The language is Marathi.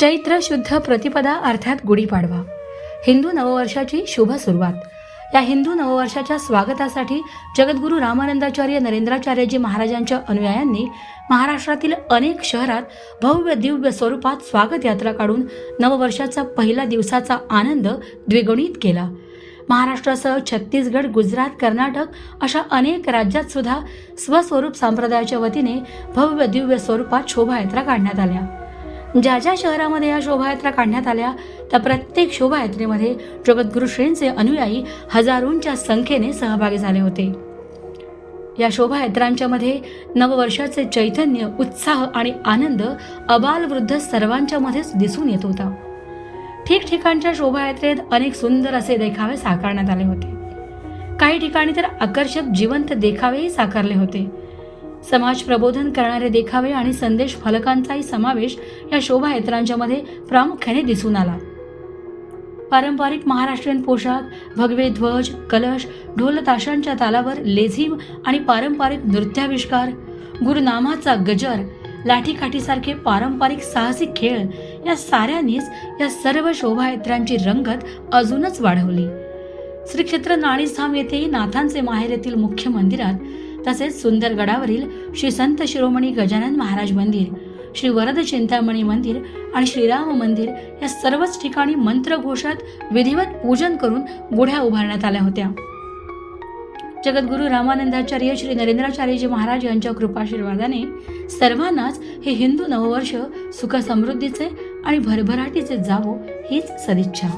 चैत्र शुद्ध प्रतिपदा अर्थात गुढीपाडवा हिंदू नववर्षाची शुभ सुरुवात. या हिंदू नववर्षाच्या स्वागतासाठी जगद्गुरू रामानंदाचार्य नरेंद्राचार्यजी महाराजांच्या अनुयायांनी महाराष्ट्रातील अनेक शहरात भव्य दिव्य स्वरूपात स्वागत यात्रा काढून नववर्षाचा पहिला दिवसाचा आनंद द्विगुणित केला. महाराष्ट्रासह छत्तीसगड गुजरात कर्नाटक अशा अनेक राज्यात सुद्धा स्वस्वरूप संप्रदायाच्या वतीने भव्य दिव्य स्वरूपात शोभायात्रा काढण्यात आल्या. ज्या ज्या शहरामध्ये या शोभायात्रा काढण्यात आल्या त्या प्रत्येक शोभायात्रेमध्ये जगद्गुरु श्रींचे अनुयायी हजारोंच्या संख्येने सहभागी झाले होते. या शोभायात्रांच्या मध्ये नववर्षाचे चैतन्य उत्साह आणि आनंद अबालवृद्ध सर्वांच्या मध्येच दिसून येत होता. ठिकठिकाणच्या शोभायात्रेत अनेक सुंदर असे देखावे साकारण्यात आले होते. काही ठिकाणी तर आकर्षक जिवंत देखावेही साकारले होते. समाज प्रबोधन करणारे देखावे आणि संदेश फलकांचाही समावेश या शोभायात्रांच्या मध्ये प्रामुख्याने दिसून आला. पारंपरिक महाराष्ट्रीयन पोशाख भगवे ध्वज कलश ढोल ताशांच्या तालावर लेझिम आणि पारंपरिक नृत्याविष्कार गुरुनामाचा गजर लाठीकाठीसारखे पारंपरिक साहसी खेळ या साऱ्यांनीच या सर्व शोभायात्रांची रंगत अजूनच वाढवली. श्री क्षेत्र नाणीसधाम येथेही नाथांचे माहेर येथील मुख्य मंदिरात तसेच सुंदरगडावरील श्री संत शिरोमणी गजानन महाराज मंदिर श्री वरद चिंतामणी मंदिर आणि श्रीराम मंदिर या सर्वच ठिकाणी मंत्रघोषात विधिवत पूजन करून गुढ्या उभारण्यात आल्या होत्या. जगद्गुरू रामानंदाचार्य श्री नरेंद्राचार्यजी महाराज यांच्या कृपाशीर्वादाने सर्वांनाच हे हिंदू नववर्ष सुख समृद्धीचे आणि भरभराटीचे जावो हीच सदिच्छा.